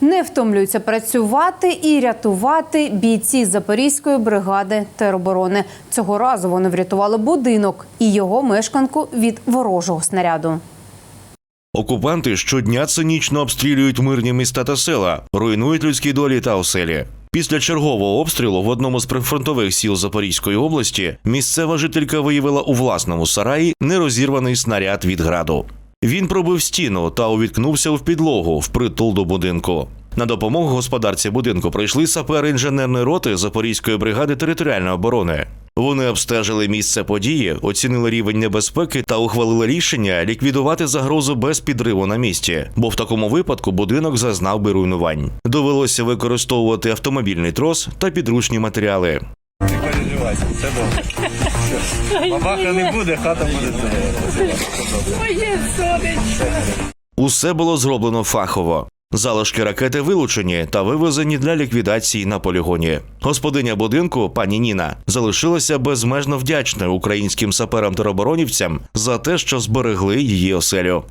Не втомлюються працювати і рятувати бійці Запорізької бригади тероборони. Цього разу вони врятували будинок і його мешканку від ворожого снаряду. Окупанти щодня цинічно обстрілюють мирні міста та села, руйнують людські долі та оселі. Після чергового обстрілу в одному з прифронтових сіл Запорізької області місцева жителька виявила у власному сараї нерозірваний снаряд від граду. Він пробив стіну та увіткнувся в підлогу впритул до будинку. На допомогу господарці будинку прийшли сапери інженерної роти Запорізької бригади територіальної оборони. Вони обстежили місце події, оцінили рівень небезпеки та ухвалили рішення ліквідувати загрозу без підриву на місці, бо в такому випадку будинок зазнав би руйнувань. Довелося використовувати автомобільний трос та підручні матеріали. Переживайте, все добре. Бабаха не буде, хата буде. Моє сонечко. Усе було зроблено фахово. Залишки ракети вилучені та вивезені для ліквідації на полігоні. Господиня будинку, пані Ніна, залишилася безмежно вдячною українським саперам тероборонівцям за те, що зберегли її оселю.